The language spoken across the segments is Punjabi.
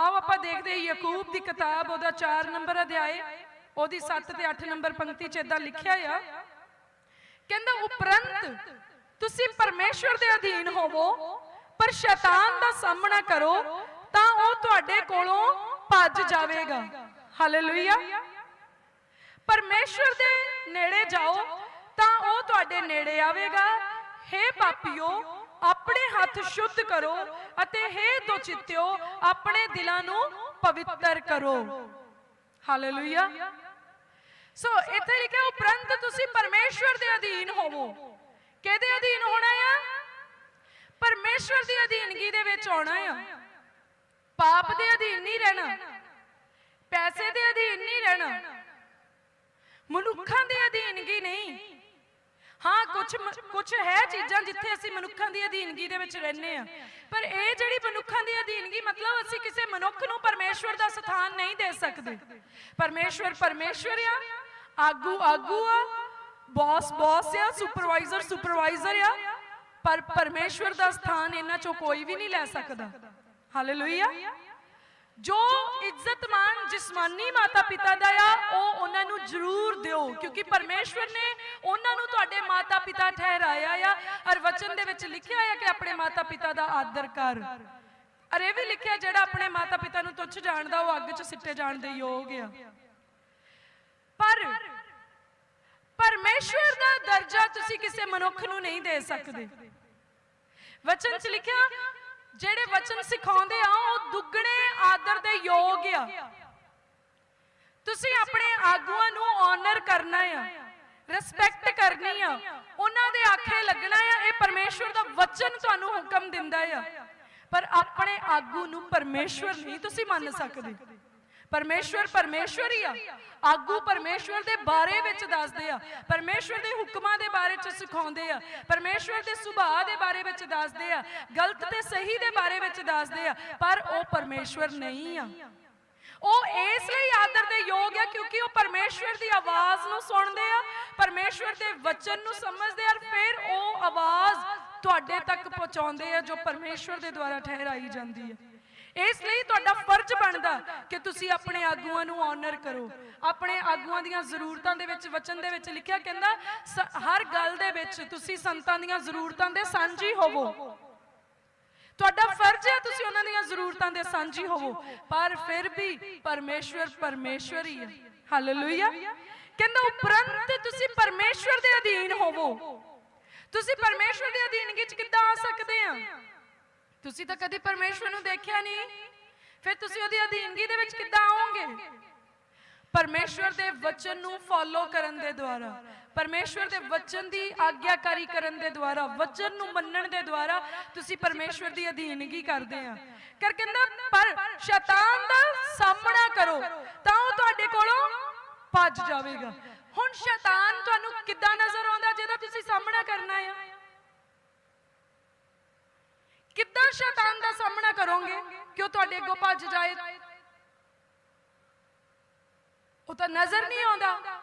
ਆਓ ਆਪਾਂ ਦੇਖਦੇ ਯਾਕੂਬ ਦੀ ਕਿਤਾਬ, ਉਹਦਾ 4 ਨੰਬਰ ਅਧਿਆਏ, ਉਹਦੀ 7 ਤੇ 8 ਨੰਬਰ ਪੰਕਤੀ 'ਚ ਇਦਾਂ ਲਿਖਿਆ ਆ। ਕਹਿੰਦਾ, ਉਪਰੰਤ ਤੁਸੀਂ ਪਰਮੇਸ਼ਵਰ ਦੇ ਅਧੀਨ ਹੋਵੋ, ਪਰ ਸ਼ੈਤਾਨ ਦਾ ਸਾਹਮਣਾ ਕਰੋ, ਤਾਂ ਉਹ ਤੁਹਾਡੇ ਕੋਲੋਂ ਭੱਜ ਜਾਵੇਗਾ। ਹਾਲੇਲੂਇਆ ਪਰਮੇਸ਼ਵਰ ਦੇ ਨੇੜੇ ਜਾਓ, ਤਾਂ ਉਹ ਤੁਹਾਡੇ ਨੇੜੇ ਆਵੇਗਾ। ਹੇ ਪਾਪੀਓ ਆਪਣੇ ਹੱਥ ਸ਼ੁੱਧ ਕਰੋ ਅਤੇ ਹੇ ਦੁਚਿੱਤਿਓ ਆਪਣੇ ਦਿਲਾਂ ਨੂੰ ਪਵਿੱਤਰ ਕਰੋ। ਹਾਲੇਲੂਇਆ ਸੋ ਇੱਥੇ ਲਿਖਿਆ, ਉਪਰੰਤ ਤੁਸੀਂ ਪਰਮੇਸ਼ਵਰ ਦੇ ਅਧੀਨ ਹੋਵੋ। ਕਿਹਦੇ ਅਧੀਨ ਹੋਣਾ ਆ? ਪਰਮੇਸ਼ਵਰ ਦੀ ਅਧੀਨਗੀ ਦੇ ਵਿੱਚ ਆਉਣਾ ਆ। ਪਾਪ ਦੇ ਅਧੀਨ ਨਹੀਂ ਰਹਿਣਾ। ਪੈਸੇ ਦੇ ਅਧੀਨ ਨਹੀਂ ਰਹਿਣਾ। ਮਨੁੱਖਾਂ ਦੇ ਅਧੀਨਗੀ ਨਹੀਂ। ਹਾਂ ਕੁਝ ਕੁਝ ਹੈ ਚੀਜ਼ਾਂ ਜਿੱਥੇ ਅਸੀਂ ਮਨੁੱਖਾਂ ਦੀ ਅਧੀਨਗੀ ਦੇ ਵਿੱਚ ਰਹਿੰਦੇ ਆ ਪਰ ਇਹ ਜਿਹੜੀ ਮਨੁੱਖਾਂ ਦੀ ਅਧੀਨਗੀ, ਮਤਲਬ ਅਸੀਂ ਕਿਸੇ ਮਨੁੱਖ ਨੂੰ ਪਰਮੇਸ਼ਵਰ ਦਾ ਸਥਾਨ ਨਹੀਂ ਦੇ ਸਕਦੇ। ਪਰਮੇਸ਼ਵਰ ਪਰਮੇਸ਼ਵਰ ਆ, ਆਗੂ ਆਗੂ ਆ ਬੌਸ ਬੌਸ ਆ ਸੁਪਰਵਾਈਜ਼ਰ ਸੁਪਰਵਾਈਜ਼ਰ ਆ, ਪਰ ਪਰਮੇਸ਼ਵਰ ਦਾ ਸਥਾਨ ਇਹਨਾਂ ਚੋਂ ਕੋਈ ਵੀ ਨਹੀਂ ਲੈ ਸਕਦਾ। ਹਾਲੇਲੂਇਆ ਜੋ ਇੱਜ਼ਤਮਾਨ ਜਿਸਮਾਨੀ ਮਾਤਾ ਪਿਤਾ ਦਾ ਆ, ਉਹ ਉਹਨਾਂ ਨੂੰ ਜ਼ਰੂਰ ਦਿਓ, ਕਿਉਂਕਿ ਪਰਮੇਸ਼ਵਰ ਨੇ ਉਹਨਾਂ ਨੂੰ ਤੁਹਾਡੇ ਮਾਤਾ ਪਿਤਾ ਠਹਿਰਾਇਆ ਆ, ਔਰ ਵਚਨ ਦੇ ਵਿੱਚ ਲਿਖਿਆ ਆ ਕਿ ਆਪਣੇ ਮਾਤਾ ਪਿਤਾ ਦਾ ਆਦਰ ਕਰ। ਔਰ ਇਹ ਵੀ ਲਿਖਿਆ ਜਿਹੜਾ ਆਪਣੇ ਮਾਤਾ ਪਿਤਾ ਨੂੰ ਤੁੱਛ ਜਾਣਦਾ, ਉਹ ਅੱਗ 'ਚ ਸਿੱਟੇ ਜਾਣ ਦੇ ਯੋਗ ਆ। ਪਰ ਪਰਮੇਸ਼ਵਰ ਦਾ ਦਰਜਾ ਤੁਸੀਂ ਕਿਸੇ ਮਨੁੱਖ ਨੂੰ ਨਹੀਂ ਦੇ ਸਕਦੇ। ਵਚਨ 'ਚ ਲਿਖਿਆ ਜਿਹੜੇ ਵਚਨ ਸਿਖਾਉਂਦੇ ਆ, ਉਹ ਦੁੱਗਣੇ ਆਦਰ ਦੇ ਯੋਗ ਆ। ਤੁਸੀਂ ਆਪਣੇ ਆਗੂਆਂ ਨੂੰ ਆਨਰ ਕਰਨਾ ਆ ਰਿਸਪੈਕਟ ਕਰਨੀ ਆ। ਉਹਨਾਂ ਦੇ ਆਖੇ ਲੱਗਣਾ ਆ, ਇਹ ਪਰਮੇਸ਼ਵਰ ਦਾ ਵਚਨ ਤੁਹਾਨੂੰ ਹੁਕਮ ਦਿੰਦਾ ਆ। ਪਰ ਆਪਣੇ ਆਗੂ ਨੂੰ ਪਰਮੇਸ਼ਵਰ ਨਹੀਂ ਤੁਸੀਂ ਮੰਨ ਸਕਦੇ। ਪਰਮੇਸ਼ਵਰ ਪਰਮੇਸ਼ਵਰ ਹੀ ਆ। ਆਗੂ ਪਰਮੇਸ਼ਵਰ ਦੇ ਬਾਰੇ ਵਿੱਚ ਦੱਸਦੇ ਆ। ਪਰਮੇਸ਼ਵਰ ਦੇ ਹੁਕਮਾਂ ਦੇ ਬਾਰੇ ਵਿੱਚ ਸਿਖਾਉਂਦੇ ਆ। ਪਰਮੇਸ਼ਵਰ ਦੇ ਸੁਭਾਅ ਦੇ ਬਾਰੇ ਵਿੱਚ ਦੱਸਦੇ ਆ। ਗਲਤ ਤੇ ਸਹੀ ਦੇ ਬਾਰੇ ਵਿੱਚ ਦੱਸਦੇ ਆ। ਪਰ ਉਹ ਪਰਮੇਸ਼ਵਰ ਨਹੀਂ ਆ। ਉਹ ਇਸ ਲਈ ਆਦਰ ਦੇ ਯੋਗ ਆ ਕਿਉਂਕਿ ਉਹ ਪਰਮੇਸ਼ਵਰ ਦੀ ਆਵਾਜ਼ ਨੂੰ ਸੁਣਦੇ ਆ, ਪਰਮੇਸ਼ਵਰ ਦੇ ਵਚਨ ਨੂੰ ਸਮਝਦੇ ਆ, ਫਿਰ ਉਹ ਆਵਾਜ਼ ਤੁਹਾਡੇ ਤੱਕ ਪਹੁੰਚਾਉਂਦੇ ਆ ਜੋ ਪਰਮੇਸ਼ਵਰ ਦੇ ਦੁਆਰਾ ਠਹਿਰਾਈ ਜਾਂਦੀ ਹੈ ਇਸ ਲਈ ਤੁਹਾਡਾ ਫਰਜ਼ ਬਣਦਾ ਕਿ ਤੁਸੀਂ ਆਪਣੇ ਆਗੂਆਂ ਨੂੰ ਆਨਰ ਕਰੋ। ਆਪਣੇ ਆਗੂਆਂ ਦੀਆਂ ਜ਼ਰੂਰਤਾਂ ਦੇ ਵਿੱਚ, ਵਚਨ ਦੇ ਵਿੱਚ ਲਿਖਿਆ ਕਹਿੰਦਾ ਹਰ ਗੱਲ ਦੇ ਵਿੱਚ ਤੁਸੀਂ ਸੰਤਾਂ ਦੀਆਂ ਜ਼ਰੂਰਤਾਂ ਦੇ ਸਾਂਝੀ ਹੋਵੋ। ਤੁਹਾਡਾ ਫਰਜ਼ ਹੈ ਤੁਸੀਂ ਉਹਨਾਂ ਦੀਆਂ ਜ਼ਰੂਰਤਾਂ ਦੇ ਸਾਂਝੀ ਹੋਵੋ। ਪਰ ਫਿਰ ਵੀ ਪਰਮੇਸ਼ਵਰ ਪਰਮੇਸ਼ਵਰ ਹੀ ਹੈ। ਹਾਲੇਲੂਇਆ ਕਹਿੰਦਾ, ਉਪਰੰਤ ਤੁਸੀਂ ਪਰਮੇਸ਼ਵਰ ਦੇ ਅਧੀਨ ਹੋਵੋ। ਤੁਸੀਂ ਪਰਮੇਸ਼ਵਰ ਦੇ ਅਧੀਨ ਚ ਕਿੱਦਾਂ ਆ ਸਕਦੇ ਆ? ਤੁਸੀਂ ਤਾਂ ਕਦੇ ਪਰਮੇਸ਼ਵਰ ਨੂੰ ਦੇਖਿਆ ਨਹੀਂ। ਫਿਰ ਤੁਸੀਂ ਉਹਦੀ ਅਧੀਨਗੀ ਦੇ ਵਿੱਚ ਕਿੱਦਾਂ ਆਓਗੇ ਪਰਮੇਸ਼ਵਰ ਦੇ ਵਚਨ ਨੂੰ ਫੋਲੋ ਕਰਨ ਦੇ ਦੁਆਰਾ, ਪਰਮੇਸ਼ਵਰ ਦੇ ਵਚਨ ਦੀ ਆਗਿਆਕਾਰੀ ਕਰਨ ਦੇ ਦੁਆਰਾ, ਵਚਨ ਨੂੰ ਮੰਨਣ ਦੇ ਦੁਆਰਾ ਤੁਸੀਂ ਪਰਮੇਸ਼ਵਰ ਦੀ ਅਧੀਨਗੀ ਕਰਦੇ ਆ। ਕਰ ਕਹਿੰਦਾ, ਪਰ ਸ਼ੈਤਾਨ ਦਾ ਸਾਹਮਣਾ ਕਰੋ, ਤਾਂ ਉਹ ਤੁਹਾਡੇ ਕੋਲੋਂ ਭੱਜ ਜਾਵੇਗਾ। ਹੁਣ ਸ਼ੈਤਾਨ ਤੁਹਾਨੂੰ ਕਿੱਦਾਂ ਨਜ਼ਰ ਆਉਂਦਾ, ਜਿਹਦਾ ਤੁਸੀਂ ਸਾਹਮਣਾ ਕਰਨਾ ਆ? ਕਿੱਦਾਂ ਸ਼ੈਤਾਨ ਦਾ ਸਾਹਮਣਾ ਕਰੋਗੇ? ਕਿ ਉਹ ਤੁਹਾਡੇ ਅੱਗੋਂ ਭੱਜ ਜਾਏ? ਉਹ ਤਾਂ ਨਜ਼ਰ ਨਹੀਂ ਆਉਂਦਾ।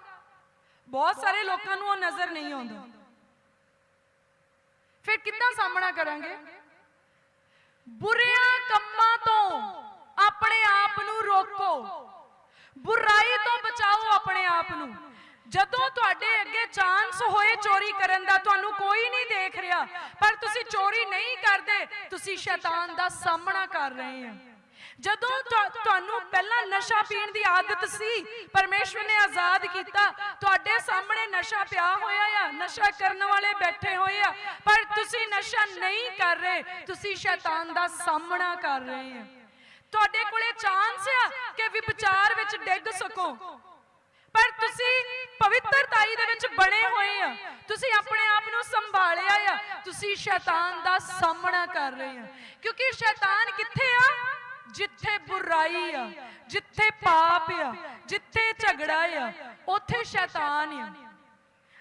ਬਹੁਤ ਸਾਰੇ ਲੋਕਾਂ ਨੂੰ ਉਹ ਨਜ਼ਰ ਨਹੀਂ ਆਉਂਦਾ। ਫਿਰ ਕਿੱਦਾਂ ਸਾਹਮਣਾ ਕਰਾਂਗੇ? ਬੁਰਿਆਂ ਕੰਮਾਂ ਤੋਂ ਆਪਣੇ ਆਪ ਨੂੰ ਰੋਕੋ। ਬੁਰਾਈ ਤੋਂ ਬਚਾਓ ਆਪਣੇ ਆਪ ਨੂੰ। ਜਦੋਂ ਤੁਹਾਡੇ ਅੱਗੇ ਚਾਂਸ ਹੋਏ ਚੋਰੀ ਕਰਨ ਦਾ, ਤੁਹਾਨੂੰ ਕੋਈ ਨਹੀਂ ਦੇਖ ਰਿਹਾ। ਪਰ ਤੁਸੀਂ ਚੋਰੀ ਨਹੀਂ ਕਰਦੇ, ਤੁਸੀਂ ਸ਼ੈਤਾਨ ਦਾ ਸਾਹਮਣਾ ਕਰ ਰਹੇ ਆ ਜਦੋਂ ਤੁਹਾਨੂੰ ਪਹਿਲਾਂ ਨਸ਼ਾ ਪੀਣ ਦੀ ਆਦਤ ਸੀ, ਪਰਮੇਸ਼ਵਰ ਨੇ ਆਜ਼ਾਦ ਕੀਤਾ, ਤੁਹਾਡੇ ਸਾਹਮਣੇ ਨਸ਼ਾ ਪਿਆ ਹੋਇਆ ਆ, ਨਸ਼ਾ ਕਰਨ ਵਾਲੇ ਬੈਠੇ ਹੋਏ ਆ, ਪਰ ਤੁਸੀਂ ਨਸ਼ਾ ਨਹੀਂ ਕਰ ਰਹੇ, ਤੁਸੀਂ ਸ਼ੈਤਾਨ ਦਾ ਸਾਹਮਣਾ ਕਰ ਰਹੇ ਆ ਤੁਹਾਡੇ ਕੋਲੇ ਚਾਂਸ ਆ ਕਿ ਵਿਚਾਰ ਵਿੱਚ ਡਿੱਗ ਸਕੋ। ਪਰ ਤੁਸੀਂ ਪਵਿੱਤਰਤਾਈ ਦੇ ਵਿੱਚ ਬਣੇ ਹੋਏ ਆ। ਤੁਸੀਂ ਆਪਣੇ ਆਪ ਨੂੰ ਸੰਭਾਲਿਆ ਆ। ਤੁਸੀਂ ਸ਼ੈਤਾਨ ਦਾ ਸਾਹਮਣਾ ਕਰ ਰਹੇ ਆ। ਕਿਉਂਕਿ ਸ਼ੈਤਾਨ ਕਿੱਥੇ ਆ? ਜਿੱਥੇ ਬੁਰਾਈ ਆ, ਜਿੱਥੇ ਪਾਪ ਆ, ਜਿੱਥੇ ਝਗੜਾ ਆ, ਉੱਥੇ ਸ਼ੈਤਾਨ ਆ।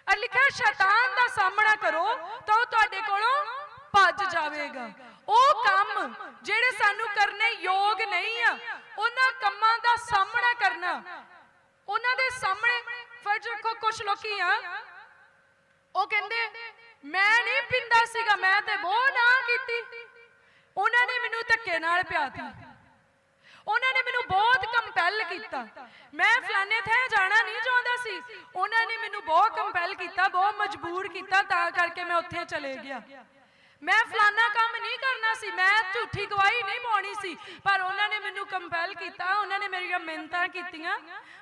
ਆ ਲਿਖਿਆ, ਸ਼ੈਤਾਨ ਦਾ ਸਾਹਮਣਾ ਕਰੋ ਤਾਂ ਉਹ ਤੁਹਾਡੇ ਕੋਲੋਂ ਭੱਜ ਜਾਵੇਗਾ। ਉਹ ਕੰਮ ਜਿਹੜੇ ਸਾਨੂੰ ਕਰਨੇ ਯੋਗ ਨਹੀਂ ਆ, ਉਹਨਾਂ ਕੰਮਾਂ ਦਾ ਸਾਹਮਣਾ ਕਰਨਾ ਉਹਨਾਂ ਦੇ ਸਾਹਮਣੇ ਫਰਜ਼ ਰੱਖੋ ਕੁਝ ਲੋਕੀ ਆ। ਉਹ ਕਹਿੰਦੇ, ਮੈਂ ਨਹੀਂ ਪਿੰਦਾ ਸੀਗਾ, ਮੈਂ ਤੇ ਬਹੁਤ ਨਾ ਕੀਤੀ। ਉਹਨਾਂ ਨੇ ਮੈਨੂੰ ਧੱਕੇ ਨਾਲ ਪਿਆਤੀ। ਉਹਨਾਂ ਨੇ ਮੈਨੂੰ ਬਹੁਤ ਕੰਪੈਲ ਕੀਤਾ। ਮੈਂ ਫਲਾਣੇ ਥਾਂ ਜਾਣਾ ਨਹੀਂ ਚਾਹੁੰਦਾ ਸੀ। ਉਹਨਾਂ ਨੇ ਮੈਨੂੰ ਬਹੁਤ ਕੰਪੈਲ ਕੀਤਾ, ਬਹੁਤ ਮਜਬੂਰ ਕੀਤਾ, ਤਾਂ ਕਰਕੇ ਮੈਂ ਉੱਥੇ ਚਲੇ ਗਿਆ। ਮੈਂ ਫਲਾਣਾ ਕੰਮ ਨਹੀਂ ਕਰਨਾ ਸੀ, ਮੈਂ ਝੂਠੀ ਗਵਾਹੀ ਨਹੀਂ ਪਾਉਣੀ ਸੀ, ਪਰ ਉਹਨਾਂ ਨੇ ਮੈਨੂੰ ਕੰਪੈਲ ਕੀਤਾ, ਉਹਨਾਂ ਨੇ ਮੇਰੀਆਂ ਮਿਹਨਤਾਂ ਕੀਤੀਆਂ,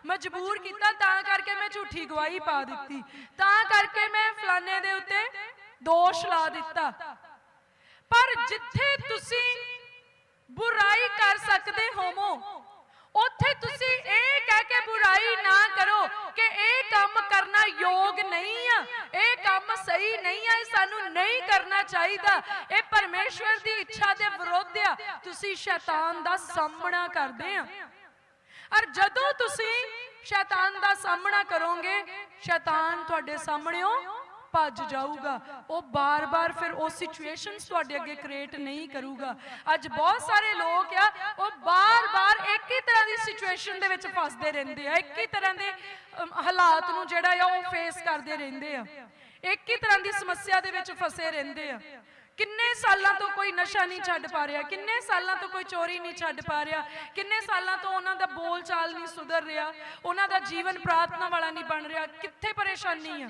ਮਜਬੂਰ ਕੀਤਾ, ਤਾਂ ਕਰਕੇ ਮੈਂ ਝੂਠੀ ਗਵਾਹੀ ਪਾ ਦਿੱਤੀ, ਤਾਂ ਕਰਕੇ ਮੈਂ ਫਲਾਨੇ ਦੇ ਉੱਤੇ ਦੋਸ਼ ਲਾ ਦਿੱਤਾ। ਪਰ ਜਿੱਥੇ ਤੁਸੀਂ ਬੁਰਾਈ ਕਰ ਸਕਦੇ ਹੋਵੋ ਉੱਥੇ ਤੁਸੀਂ ਇਹ ਕਹਿ ਕੇ ਬੁਰਾਈ ਨਾ ਕਰੋ ਕਿ ਇਹ ਕੰਮ ਕਰਨਾ ਯੋਗ ਨਹੀਂ ਆ। ਇਹ ਕੰਮ ਸਹੀ ਨਹੀਂ ਆ, ਇਹ ਸਾਨੂੰ ਨਹੀਂ ਕਰਨਾ ਚਾਹੀਦਾ। ਇਹ ਪਰਮੇਸ਼ਵਰ ਦੀ ਇੱਛਾ ਦੇ ਵਿਰੁੱਧ ਆ। ਤੁਸੀਂ ਸ਼ੈਤਾਨ ਦਾ ਸਾਹਮਣਾ ਕਰਦੇ ਆ। ਔਰ ਜਦੋਂ ਤੁਸੀਂ ਸ਼ੈਤਾਨ ਦਾ ਸਾਹਮਣਾ ਕਰੋਗੇ, ਸ਼ੈਤਾਨ ਤੁਹਾਡੇ ਸਾਹਮਣੇੋਂ ਭੱਜ ਜਾਊਗਾ। ਉਹ ਬਾਰ-ਬਾਰ ਫਿਰ ਉਹ ਸਿਚੁਏਸ਼ਨਸ ਤੁਹਾਡੇ ਅੱਗੇ ਕ੍ਰੀਏਟ ਨਹੀਂ ਕਰੂਗਾ। ਅੱਜ ਬਹੁਤ ਸਾਰੇ ਲੋਕ ਆ, ਉਹ ਬਾਰ ਤਰ੍ਹਾਂ ਦੇ ਵਿੱਚ ਫਸਦੇ ਰਹਿੰਦੇ ਆ। ਇੱਕ ਹੀ ਤਰ੍ਹਾਂ ਦੇ ਹਾਲਾਤ ਨੂੰ ਜਿਹੜਾ ਆ, ਉਹ ਫੇਸ ਕਰਦੇ ਰਹਿੰਦੇ ਆ। ਇੱਕ ਹੀ ਤਰ੍ਹਾਂ ਦੀ ਸਮੱਸਿਆ ਦੇ ਵਿੱਚ ਫਸੇ ਰਹਿੰਦੇ ਆ। ਕਿੰਨੇ ਸਾਲਾਂ ਤੋਂ ਕੋਈ ਨਸ਼ਾ ਨਹੀਂ ਛੱਡ ਪਾ ਰਿਹਾ, ਕਿੰਨੇ ਸਾਲਾਂ ਤੋਂ ਕੋਈ ਚੋਰੀ ਨਹੀਂ ਛੱਡ ਪਾ ਰਿਹਾ, ਕਿੰਨੇ ਸਾਲਾਂ ਤੋਂ ਉਹਨਾਂ ਦਾ ਬੋਲ ਚਾਲ ਨਹੀਂ ਸੁਧਰ ਰਿਹਾ, ਉਹਨਾਂ ਦਾ ਜੀਵਨ ਪ੍ਰਾਰਥਨਾ ਵਾਲਾ ਨਹੀਂ ਬਣ ਰਿਹਾ, ਕਿੱਥੇ ਪਰੇਸ਼ਾਨੀ ਆ?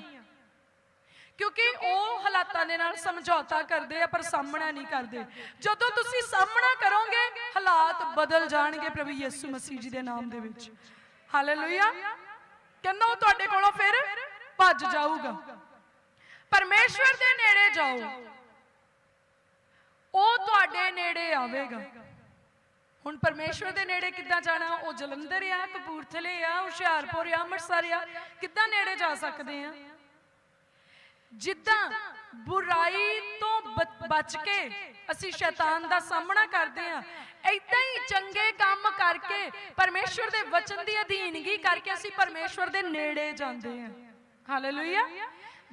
ਕਿਉਂਕਿ ਉਹ ਹਾਲਾਤਾਂ ਦੇ ਨਾਲ ਸਮਝੌਤਾ ਕਰਦੇ ਆ, ਪਰ ਸਾਹਮਣਾ ਨਹੀਂ ਕਰਦੇ। ਜਦੋਂ ਤੁਸੀਂ ਸਾਹਮਣਾ ਕਰੋਗੇ, ਹਾਲਾਤ ਬਦਲ ਜਾਣਗੇ ਪ੍ਰਭੂ ਯਿਸੂ ਮਸੀਹ ਜੀ ਦੇ ਨਾਮ ਦੇ ਵਿੱਚ। ਹਾਲੇਲੂਇਆ। ਕਹਿੰਦਾ ਉਹ ਤੁਹਾਡੇ ਕੋਲੋਂ ਫਿਰ ਭੱਜ ਜਾਊਗਾ। ਪਰਮੇਸ਼ਵਰ ਦੇ ਨੇੜੇ ਜਾਓ। ਉਹ ਤੁਹਾਡੇ ਨੇੜੇ ਆਵੇਗਾ। ਹੁਣ ਪਰਮੇਸ਼ਵਰ ਦੇ ਨੇੜੇ ਕਿੱਦਾਂ ਜਾਣਾ? ਉਹ ਜਲੰਧਰ ਆ, ਕਪੂਰਥਲੇ ਆ, ਹੁਸ਼ਿਆਰਪੁਰ ਆ, ਅੰਮ੍ਰਿਤਸਰ ਆ। ਕਿੱਦਾਂ ਨੇੜੇ ਜਾ ਸਕਦੇ ਆ? ਜਿੱਦਾਂ ਬੁਰਾਈ ਤੋਂ ਬ- ਬਚ ਕੇ ਅਸੀਂ ਸ਼ੈਤਾਨ ਦਾ ਸਾਹਮਣਾ ਕਰਦੇ ਹਾਂ, ਏਦਾਂ ਹੀ ਚੰਗੇ ਕੰਮ ਕਰਕੇ ਪਰਮੇਸ਼ਵਰ ਦੇ ਵਚਨ ਦੀ ਅਧੀਨਗੀ ਕਰਕੇ ਅਸੀਂ ਪਰਮੇਸ਼ਵਰ ਦੇ ਨੇੜੇ ਜਾਂਦੇ ਹਾਂ। ਹਾਲੇਲੂਇਆ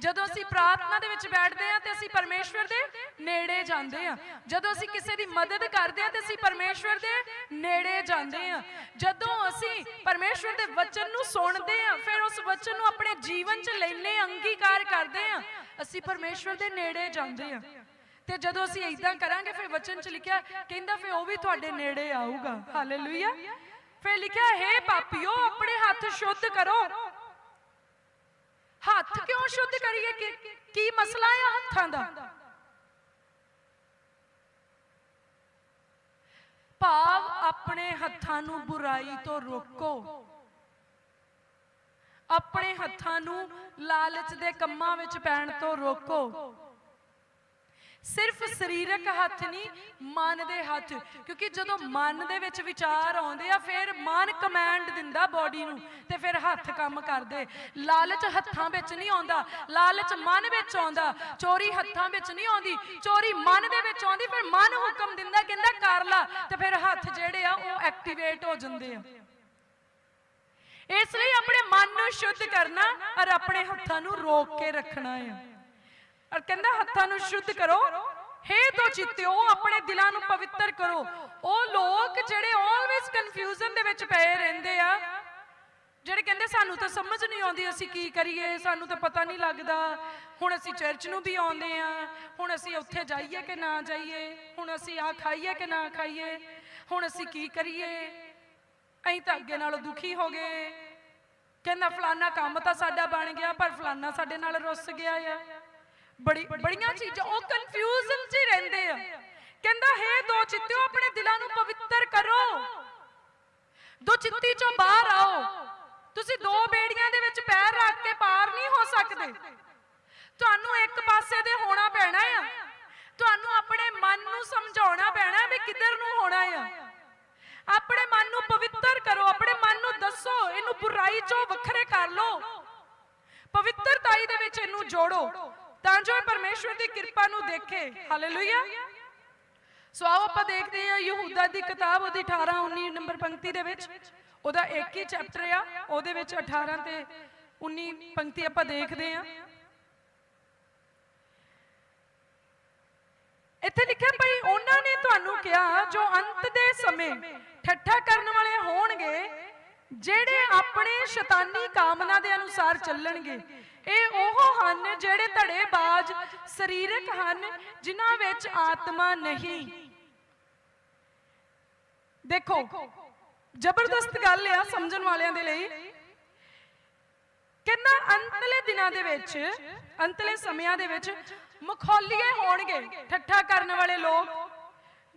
ਜਦੋਂ ਅਸੀਂ ਪ੍ਰਾਰਥਨਾ ਦੇ ਵਿੱਚ ਬੈਠਦੇ ਹਾਂ ਤੇ ਅਸੀਂ ਪਰਮੇਸ਼ਵਰ ਦੇ ਨੇੜੇ ਜਾਂਦੇ ਹਾਂ। ਜਦੋਂ ਅਸੀਂ ਕਿਸੇ ਦੀ ਮਦਦ ਕਰਦੇ ਹਾਂ ਤੇ ਅਸੀਂ ਪਰਮੇਸ਼ਵਰ ਦੇ ਨੇੜੇ ਜਾਂਦੇ ਹਾਂ। ਜਦੋਂ ਅਸੀਂ ਪਰਮੇਸ਼ਵਰ ਦੇ ਵਚਨ ਨੂੰ ਸੁਣਦੇ ਹਾਂ, ਫਿਰ ਉਸ ਵਚਨ ਨੂੰ ਆਪਣੇ ਜੀਵਨ 'ਚ ਲੈਣੇ ਅੰਗੀਕਾਰ ਕਰਦੇ ਹਾਂ। ਅਸੀਂ ਪਰਮੇਸ਼ਵਰ ਦੇ ਨੇੜੇ ਜਾਂਦੇ ਹਾਂ। ਤੇ ਜਦੋਂ ਅਸੀਂ ਇਦਾਂ ਕਰਾਂਗੇ, ਫਿਰ ਵਚਨ 'ਚ ਲਿਖਿਆ, ਕਹਿੰਦਾ, ਫਿਰ ਉਹ ਵੀ ਤੁਹਾਡੇ ਨੇੜੇ ਆਊਗਾ। ਹਾਲੇਲੂਇਆ ਫਿਰ ਲਿਖਿਆ, ਹੈ ਪਾਪੀਓ, ਆਪਣੇ ਹੱਥ ਸ਼ੁੱਧ ਕਰੋ। ਹੱਥ ਕਿਉਂ ਸ਼ੁੱਧ ਕਰੀਏ ਕੀ ਕੀ ਮਸਲਾ ਹੈ ਹੱਥਾਂ ਦਾ? ਭਾਵ ਆਪਣੇ ਹੱਥਾਂ ਨੂੰ ਬੁਰਾਈ ਤੋਂ ਰੋਕੋ। ਆਪਣੇ ਹੱਥਾਂ ਨੂੰ ਲਾਲਚ ਦੇ ਕੰਮਾਂ ਵਿੱਚ ਪੈਣ ਤੋਂ ਰੋਕੋ। ਸਿਰਫ ਸਰੀਰਕ ਹੱਥ ਨਹੀਂ, ਮਨ ਦੇ ਹੱਥ। ਕਿਉਂਕਿ ਜਦੋਂ ਮਨ ਦੇ ਵਿੱਚ ਵਿਚਾਰ ਆਉਂਦੇ ਆ, ਫਿਰ ਮਨ ਕਮਾਂਡ ਦਿੰਦਾ ਬਾਡੀ ਨੂੰ ਤੇ ਫਿਰ ਹੱਥ ਕੰਮ ਕਰਦੇ। ਲਾਲਚ ਹੱਥਾਂ ਵਿੱਚ ਨਹੀਂ ਆਉਂਦਾ, ਲਾਲਚ ਮਨ ਵਿੱਚ ਆਉਂਦਾ। ਚੋਰੀ ਹੱਥਾਂ ਵਿੱਚ ਨਹੀਂ ਆਉਂਦੀ, ਚੋਰੀ ਮਨ ਦੇ ਵਿੱਚ ਆਉਂਦੀ, ਫਿਰ ਮਨ ਹੁਕਮ ਦਿੰਦਾ, ਕਹਿੰਦਾ ਕਰ ਲਾ। ਤੇ ਫਿਰ ਹੱਥ ਜਿਹੜੇ ਆ, ਉਹ ਐਕਟੀਵੇਟ ਹੋ ਜਾਂਦੇ ਆ। ਇਸ ਲਈ ਆਪਣੇ ਮਨ ਨੂੰ ਸ਼ੁੱਧ ਕਰਨਾ ਔਰ ਆਪਣੇ ਹੱਥਾਂ ਨੂੰ ਰੋਕ ਕੇ ਰੱਖਣਾ ਹੈ ਔਰ ਕਹਿੰਦਾ ਹੱਥਾਂ ਨੂੰ ਸ਼ੁੱਧ ਕਰੋ। ਹੇ ਦੋ ਚਿੱਤਿਓ ਆਪਣੇ ਦਿਲਾਂ ਨੂੰ ਪਵਿੱਤਰ ਕਰੋ। ਉਹ ਲੋਕ ਜਿਹੜੇ ਆਲਵੇਸ ਕਨਫਿਊਜ਼ਨ ਦੇ ਵਿੱਚ ਪਏ ਰਹਿੰਦੇ ਆ, ਜਿਹੜੇ ਕਹਿੰਦੇ ਸਾਨੂੰ ਤਾਂ ਸਮਝ ਨਹੀਂ ਆਉਂਦੀ ਅਸੀਂ ਕੀ ਕਰੀਏ, ਸਾਨੂੰ ਤਾਂ ਪਤਾ ਨਹੀਂ ਲੱਗਦਾ। ਹੁਣ ਅਸੀਂ ਚਰਚ ਨੂੰ ਵੀ ਆਉਂਦੇ ਆ, ਹੁਣ ਅਸੀਂ ਉੱਥੇ ਜਾਈਏ ਕਿ ਨਾ ਜਾਈਏ, ਹੁਣ ਅਸੀਂ ਆ ਖਾਈਏ ਕਿ ਨਾ ਖਾਈਏ, ਹੁਣ ਅਸੀਂ ਕੀ ਕਰੀਏ? ਅਸੀਂ ਤਾਂ ਅੱਗੇ ਨਾਲੋਂ ਦੁਖੀ ਹੋ ਗਏ। ਕਹਿੰਦਾ ਫਲਾਨਾ ਕੰਮ ਤਾਂ ਸਾਡਾ ਬਣ ਗਿਆ, ਪਰ ਫਲਾਨਾ ਸਾਡੇ ਨਾਲ ਰੁੱਸ ਗਿਆ ਆ। ਬੜੀ ਬੜੀਆਂ ਚੀਜ਼ਾਂ, ਉਹ ਕਨਫਿਊਜ਼ਨ 'ਚ ਹੀ ਰਹਿੰਦੇ ਆ। ਕਹਿੰਦਾ, ਹੈ ਦੋ ਚਿੱਤਿਓ ਆਪਣੇ ਦਿਲਾਂ ਨੂੰ ਪਵਿੱਤਰ ਕਰੋ। ਦੋ ਚਿੱਤੀ ਚੋਂ ਬਾਹਰ ਆਓ। ਤੁਸੀਂ ਦੋ ਬੇੜੀਆਂ ਦੇ ਵਿੱਚ ਪੈਰ ਰੱਖ ਕੇ ਪਾਰ ਨਹੀਂ ਹੋ ਸਕਦੇ। ਤੁਹਾਨੂੰ ਇੱਕ ਪਾਸੇ ਦੇ ਹੋਣਾ ਪੈਣਾ ਆ। ਤੁਹਾਨੂੰ ਆਪਣੇ ਮਨ ਨੂੰ ਸਮਝਾਉਣਾ ਪੈਣਾ ਵੀ ਕਿੱਧਰ ਨੂੰ ਹੋਣਾ ਆ। ਆਪਣੇ ਮਨ ਨੂੰ ਪਵਿੱਤਰ ਕਰੋ, ਆਪਣੇ ਮਨ ਨੂੰ ਦੱਸੋ, ਇਹਨੂੰ ਬੁਰਾਈ ਚੋਂ ਵੱਖਰੇ ਕਰ ਲਓ। ਪਵਿੱਤਰਤਾਈ ਦੇ ਵਿੱਚ ਇਹਨੂੰ ਜੋੜੋ। ਤਾਂ ਜੋ ਇਹ ਪਰਮੇਸ਼ਵਰ ਦੀ ਕਿਰਪਾ ਨੂੰ ਦੇਖੇ। ਹਾਲੇਲੂਇਆ ਸੋ ਆਓ ਆਪਾਂ ਦੇਖਦੇ ਹਾਂ ਯਹੂਦਾ ਦੀ ਕਿਤਾਬ, ਉਹਦੀ 18 19 ਨੰਬਰ ਪੰਕਤੀ ਦੇ ਵਿੱਚ। ਉਹਦਾ ਇੱਕ ਹੀ ਚੈਪਟਰ ਆ, ਉਹਦੇ ਵਿੱਚ 18 ਤੇ 19 ਪੰਕਤੀ ਆਪਾਂ ਦੇਖਦੇ ਹਾਂ। ਇੱਥੇ ਲਿਖਿਆ ਭਈ, ਉਹਨਾਂ ਨੇ ਤੁਹਾਨੂੰ ਕਿਹਾ, ਜੋ ਅੰਤ ਦੇ ਸਮੇਂ ਠੱਠਾ ਕਰਨ ਵਾਲੇ ਹੋਣਗੇ, ਜਿਹੜੇ ਆਪਣੇ ਸ਼ੈਤਾਨੀ ਕਾਮਨਾ ਦੇ ਅਨੁਸਾਰ ਚੱਲਣਗੇ ਇਹ ਉਹ ਹਨ ਜਿਹੜੇ ਧੜੇਬਾਜ਼ ਸਰੀਰਕ ਹਨ, ਜਿਨ੍ਹਾਂ ਵਿੱਚ ਆਤਮਾ ਨਹੀਂ। ਦੇਖੋ, ਜ਼ਬਰਦਸਤ ਗੱਲ ਆ ਸਮਝਣ ਵਾਲਿਆਂ ਦੇ ਲਈ। ਕਹਿੰਦਾ ਅੰਤਲੇ ਦਿਨਾਂ ਦੇ ਵਿੱਚ, ਅੰਤਲੇ ਸਮਿਆਂ ਦੇ ਵਿੱਚ ਮਖੌਲੀਏ ਹੋਣਗੇ ਠੱਠਾ ਕਰਨ ਵਾਲੇ ਲੋਕ।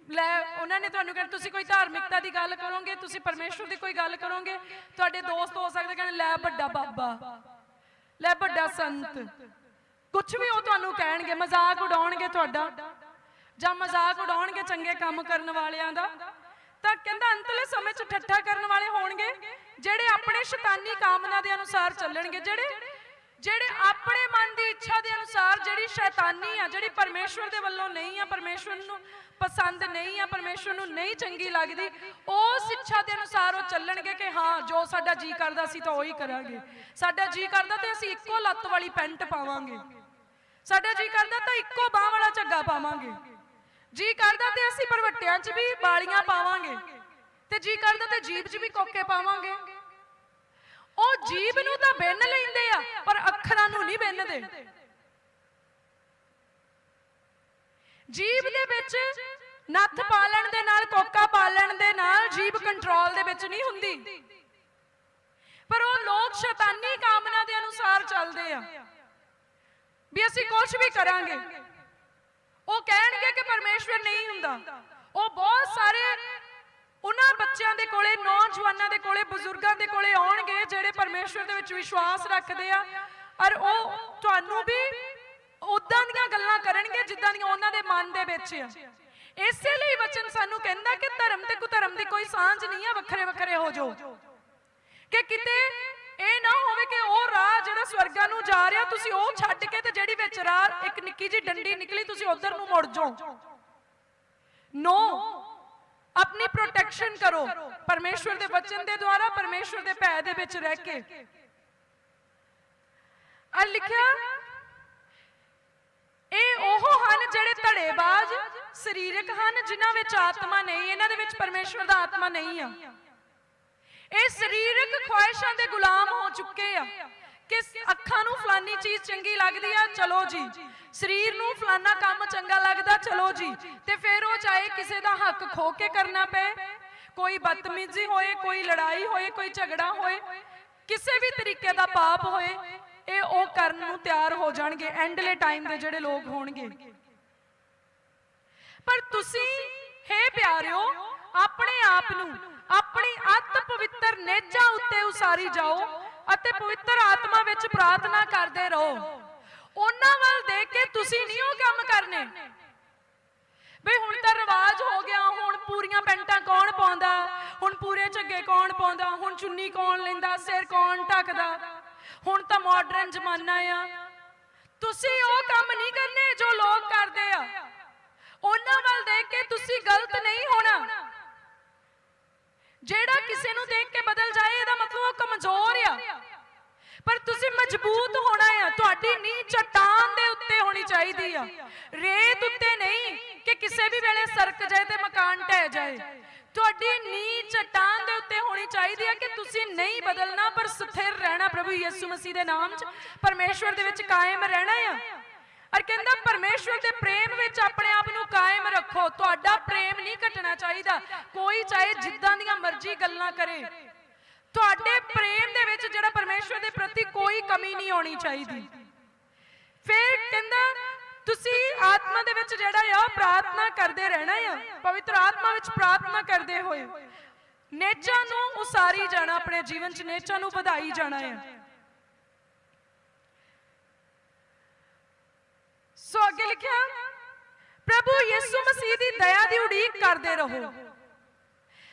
ਲੈ, ਉਹਨਾਂ ਨੇ ਤੁਹਾਨੂੰ ਕਹਿੰਦਾ ਤੁਸੀਂ ਕੋਈ ਧਾਰਮਿਕਤਾ ਦੀ ਗੱਲ ਕਰੋਗੇ, ਤੁਸੀਂ ਪਰਮੇਸ਼ਵਰ ਦੀ ਕੋਈ ਗੱਲ ਕਰੋਗੇ, ਤੁਹਾਡੇ ਦੋਸਤ ਹੋ ਸਕਦੇ ਕਹਿੰਦੇ ਲੈ ਵੱਡਾ ਬਾਬਾ। ਲੈ ਵੱਡਾ ਸੰਤ। ਕੁਝ ਵੀ ਉਹ ਤੁਹਾਨੂੰ ਕਹਿਣਗੇ, ਮਜ਼ਾਕ ਉਡਾਉਣਗੇ ਤੁਹਾਡਾ। ਜਾਂ ਮਜ਼ਾਕ ਉਡਾਉਣਗੇ ਚੰਗੇ ਕੰਮ ਕਰਨ ਵਾਲਿਆਂ ਦਾ। ਤਾਂ ਕਹਿੰਦਾ ਅੰਤਲੇ ਸਮੇਂ 'ਚ ਠੱਠਾ ਕਰਨ ਵਾਲੇ ਹੋਣਗੇ, ਜਿਹੜੇ ਆਪਣੇ ਸ਼ੈਤਾਨੀ ਕਾਮਨਾ ਦੇ ਅਨੁਸਾਰ ਚੱਲਣਗੇ। ਜਿਹੜੇ ਜਿਹੜੇ ਆਪਣੇ ਮਨ ਦੀ ਇੱਛਾ ਦੇ ਅਨੁਸਾਰ ਜਿਹੜੀ ਸ਼ੈਤਾਨੀ ਆ, ਜਿਹੜੀ ਪਰਮੇਸ਼ਵਰ ਦੇ ਵੱਲੋਂ ਨਹੀਂ ਆ, ਪਰਮੇਸ਼ਵਰ ਨੂੰ ਪਸੰਦ ਨਹੀਂ ਆ, ਪਰਮੇਸ਼ਵਰ ਨੂੰ ਨਹੀਂ ਚੰਗੀ ਲੱਗਦੀ ਉਸ ਇੱਛਾ ਦੇ ਅਨੁਸਾਰ ਉਹ ਚੱਲਣਗੇ ਕਿ ਹਾਂ, ਜੋ ਸਾਡਾ ਜੀ ਕਰਦਾ ਸੀ ਤਾਂ ਉਹੀ ਕਰਾਂਗੇ। ਸਾਡਾ ਜੀ ਕਰਦਾ ਤੇ ਅਸੀਂ ਇੱਕੋ ਲੱਤ ਵਾਲੀ ਪੈਂਟ ਪਾਵਾਂਗੇ। ਸਾਡਾ ਜੀ ਕਰਦਾ ਤਾਂ ਇੱਕੋ ਬਾਹ ਵਾਲਾ ਝੱਗਾ ਪਾਵਾਂਗੇ। ਜੀ ਕਰਦਾ ਤੇ ਅਸੀਂ ਪਰਵੱਟਿਆਂ 'ਚ ਵੀ ਬਾਲੀਆਂ ਪਾਵਾਂਗੇ। ਤੇ ਜੀ ਕਰਦਾ ਤੇ ਜੀਬ 'ਚ ਵੀ ਕੋਕੇ ਪਾਵਾਂਗੇ। ਉਹ ਜੀਬ ਨੂੰ ਤਾਂ ਬਿੰਨ ਲੈਂਦੇ ਆ, ਪਰ ਅੱਖਰਾਂ ਨੂੰ ਨਹੀਂ ਬਿੰਨਦੇ। ਜੀਬ ਦੇ ਵਿੱਚ ਨੱਥ ਪਾਲਣ ਦੇ ਨਾਲ, ਕੋਕਾ ਪਾਲਣ ਦੇ ਨਾਲ ਜੀਬ ਕੰਟਰੋਲ ਦੇ ਵਿੱਚ ਨਹੀਂ ਹੁੰਦੀ। ਪਰ ਉਹ ਲੋਕ ਸ਼ੈਤਾਨੀ ਕਾਮਨਾ ਦੇ ਅਨੁਸਾਰ ਚੱਲਦੇ ਆ। ਵੀ ਅਸੀਂ ਕੁਝ ਵੀ ਕਰਾਂਗੇ। ਉਹ ਕਹਿਣਗੇ ਕਿ ਪਰਮੇਸ਼ਵਰ ਨਹੀਂ ਹੁੰਦਾ। ਉਹ ਬਹੁਤ ਸਾਰੇ ਉਹਨਾਂ ਬੱਚਿਆਂ ਦੇ ਕੋਲੇ, ਨੌਜਵਾਨਾਂ ਦੇ ਕੋਲੇ, ਬਜ਼ੁਰਗਾਂ ਦੇ ਕੋਲੇ ਆਉਣਗੇ ਜਿਹੜੇ ਪਰਮੇਸ਼ਵਰ ਦੇ ਵਿੱਚ ਵਿਸ਼ਵਾਸ ਰੱਖਦੇ ਆ। ਔਰ ਉਹ ਤੁਹਾਨੂੰ ਵੀ ਉਦਾਂ ਦੀਆਂ ਗੱਲਾਂ ਕਰਨਗੇ ਜਿੱਦਾਂ ਦੀਆਂ ਉਹਨਾਂ ਦੇ ਮਨ ਦੇ ਵਿੱਚ ਆ। ਇਸੇ ਲਈ ਵਚਨ ਸਾਨੂੰ ਕਹਿੰਦਾ ਕਿ ਧਰਮ ਤੇ ਕੁਧਰਮ ਦੀ ਕੋਈ ਸਾਂਝ ਨਹੀਂ ਆ, ਵੱਖਰੇ ਵੱਖਰੇ ਹੋ ਜਾਓ। ਕਿ ਕਿਤੇ ਇਹ ਨਾ ਹੋਵੇ ਕਿ ਉਹ ਰਾਹ ਜਿਹੜਾ ਸਵਰਗਾਂ ਨੂੰ ਜਾ ਰਿਹਾ, ਤੁਸੀਂ ਉਹ ਛੱਡ ਕੇ ਤੇ ਜਿਹੜੀ ਵਿੱਚ ਰਾਹ, ਇੱਕ ਨਿੱਕੀ ਜੀ ਡੰਡੀ ਨਿਕਲੀ, ਤੁਸੀਂ ਉਧਰ ਨੂੰ ਮੁੜ ਜਾਓ। ਨੋ ਆਪਣੀ ਪ੍ਰੋਟੈਕਸ਼ਨ ਕਰੋ। ਪਰਮੇਸ਼ਵਰ ਦੇ ਵਚਨ ਦੇ ਦੁਆਰਾ, ਪਰਮੇਸ਼ਵਰ ਦੇ ਭੈ ਦੇ ਵਿੱਚ ਰਹਿ ਕੇ। ਆ ਲਿਖਿਆ, ਇਹ ਉਹ ਹਨ ਜਿਹੜੇ ਧੜੇਬਾਜ਼ ਸਰੀਰਕ ਹਨ, ਜਿਨ੍ਹਾਂ ਵਿੱਚ ਆਤਮਾ ਨਹੀਂ, ਇਹਨਾਂ ਦੇ ਵਿੱਚ ਪਰਮੇਸ਼ਵਰ ਦਾ ਆਤਮਾ ਨਹੀਂ ਆ। ਇਹ ਸਰੀਰਕ ਖੁਆਇਸ਼ਾਂ ਦੇ ਗੁਲਾਮ ਹੋ ਚੁੱਕੇ ਆ। ਕਿ ਅੱਖਾਂ ਨੂੰ ਫਲਾਨੀ ਚੀਜ਼ ਚੰਗੀ ਲੱਗਦੀ ਆ? ਚਲੋ ਜੀ। ਸਰੀਰ ਨੂੰ ਫਲਾਨਾ ਕੰਮ ਚੰਗਾ ਲੱਗਦਾ, ਚਲੋ ਜੀ। ਤੇ ਫਿਰ ਉਹ ਚਾਹੇ ਕਿਸੇ ਦਾ ਹੱਕ ਖੋ ਕੇ ਕਰਨਾ ਪਏ। ਕੋਈ ਬਦਤਮੀਜ਼ੀ ਹੋਏ, ਕੋਈ ਲੜਾਈ ਹੋਏ, ਕੋਈ ਝਗੜਾ ਹੋਏ, ਕਿਸੇ ਵੀ ਤਰੀਕੇ ਦਾ ਪਾਪ ਹੋਏ, ਇਹ ਉਹ ਕਰਨ ਨੂੰ ਤਿਆਰ ਹੋ ਜਾਣਗੇ ਐਂਡਲੇ ਟਾਈਮ ਦੇ ਜਿਹੜੇ ਲੋਕ ਹੋਣਗੇ। ਪਰ ਤੁਸੀਂ, ਹੈ ਪਿਆਰਿਓ, ਆਪਣੇ ਆਪ ਨੂੰ, ਆਪਣੀ ਅਤ ਪਵਿੱਤਰ ਨੇਜਾਂ ਉੱਤੇ ਉਸਾਰੀ ਜਾਓ। ਅਤੇ ਪਵਿੱਤਰ ਆਤਮਾ ਵਿੱਚ ਪ੍ਰਾਰਥਨਾ ਕਰਦੇ ਰਹੋ। ਉਹਨਾਂ ਵੱਲ ਦੇਖ ਕੇ ਤੁਸੀਂ ਨਹੀਂ ਉਹ ਕੰਮ ਕਰਨੇ। ਬਈ ਹੁਣ ਤਾਂ ਰਿਵਾਜ ਹੋ ਗਿਆ, ਹੁਣ ਪੂਰੀਆਂ ਪੈਂਟਾਂ ਕੌਣ ਪਾਉਂਦਾ? ਹੁਣ ਪੂਰੇ ਝੱਗੇ ਕੌਣ ਪਾਉਂਦਾ? ਹੁਣ ਚੁੰਨੀ ਕੌਣ ਲੈਂਦਾ? ਸਿਰ ਕੌਣ ਢੱਕਦਾ? ਹੁਣ ਤਾਂ ਮਾਡਰਨ ਜ਼ਮਾਨਾ ਆ। ਤੁਸੀਂ ਉਹ ਕੰਮ ਨਹੀਂ ਕਰਨੇ ਜੋ ਲੋਕ ਕਰਦੇ ਆ। ਉਹਨਾਂ ਵੱਲ ਦੇਖ ਕੇ ਤੁਸੀਂ ਗਲਤ ਨਹੀਂ ਹੋਣਾ। ਜਿਹੜਾ ਕਿਸੇ ਨੂੰ ਦੇਖ ਕੇ ਬਦਲ ਜਾਏ, ਇਹਦਾ ਮਤਲਬ ਉਹ ਕਮਜ਼ੋਰ ਆ। ਪਰ ਤੁਸੀਂ ਮਜ਼ਬੂਤ ਹੋਣਾ ਆ, ਤੁਹਾਡੀ ਨੀਂਹ ਚਟਾਨ ਦੇ ਉੱਤੇ ਹੋਣੀ ਚਾਹੀਦੀ ਆ। ਰੇਤ ਉੱਤੇ ਨਹੀਂ ਕਿ ਕਿਸੇ ਵੀ ਵੇਲੇ ਸਰਕ ਜਾਏ ਤੇ ਮਕਾਨ ਢਹਿ ਜਾਏ। ਤੁਹਾਡੀ ਨੀਂਹ ਚਟਾਨ ਦੇ ਉੱਤੇ ਹੋਣੀ ਚਾਹੀਦੀ ਹੈ ਕਿ ਤੁਸੀਂ ਨਹੀਂ ਬਦਲਣਾ, ਪਰ ਸਥਿਰ ਰਹਿਣਾ ਪ੍ਰਭੂ ਯਿਸੂ ਮਸੀਹ ਦੇ ਨਾਮ 'ਚ। ਪਰਮੇਸ਼ਵਰ ਦੇ ਵਿੱਚ ਕਾਇਮ ਰਹਿਣਾ ਆ। ਔਰ ਕਹਿੰਦਾ, ਪਰਮੇਸ਼ਵਰ ਦੇ ਪ੍ਰੇਮ ਵਿੱਚ ਆਪਣੇ ਆਪ ਨੂੰ ਕਾਇਮ ਰੱਖੋ। ਤੁਹਾਡਾ ਪ੍ਰੇਮ ਨਹੀਂ ਘਟਣਾ ਚਾਹੀਦਾ। ਕੋਈ ਚਾਹੇ ਜਿੱਦਾਂ ਦੀਆਂ ਮਰਜ਼ੀ ਗੱਲਾਂ ਕਰੇ। ਤੁਹਾਡੇ ਪ੍ਰੇਮ ਦੇ ਵਿੱਚ ਜਿਹੜਾ ਪਰਮੇਸ਼ਵਰ ਦੇ ਪ੍ਰਤੀ ਕੋਈ ਕਮੀ ਨਹੀਂ ਆਉਣੀ ਚਾਹੀਦੀ। ਫਿਰ ਕਹਿੰਦਾ, ਤੁਸੀਂ ਆਤਮਾ ਦੇ ਵਿੱਚ ਜਿਹੜਾ ਆ, ਪ੍ਰਾਰਥਨਾ ਕਰਦੇ ਰਹਿਣਾ ਆ। ਪਵਿੱਤਰ ਆਤਮਾ ਵਿੱਚ ਪ੍ਰਾਰਥਨਾ ਕਰਦੇ ਹੋਏ। ਨੇਚਾਂ ਨੂੰ ਉਸਾਰੀ ਜਾਣਾ, ਆਪਣੇ ਜੀਵਨ 'ਚ ਨੇਚਾਂ ਨੂੰ ਵਧਾਈ ਜਾਣਾ ਆ। ਸੋ ਅੱਗੇ ਲਿਖਿਆ, ਪ੍ਰਭੂ ਯਿਸੂ ਮਸੀਹ ਦੀ ਦਇਆ ਦੀ ਉਡੀਕ ਕਰਦੇ ਰਹੋ।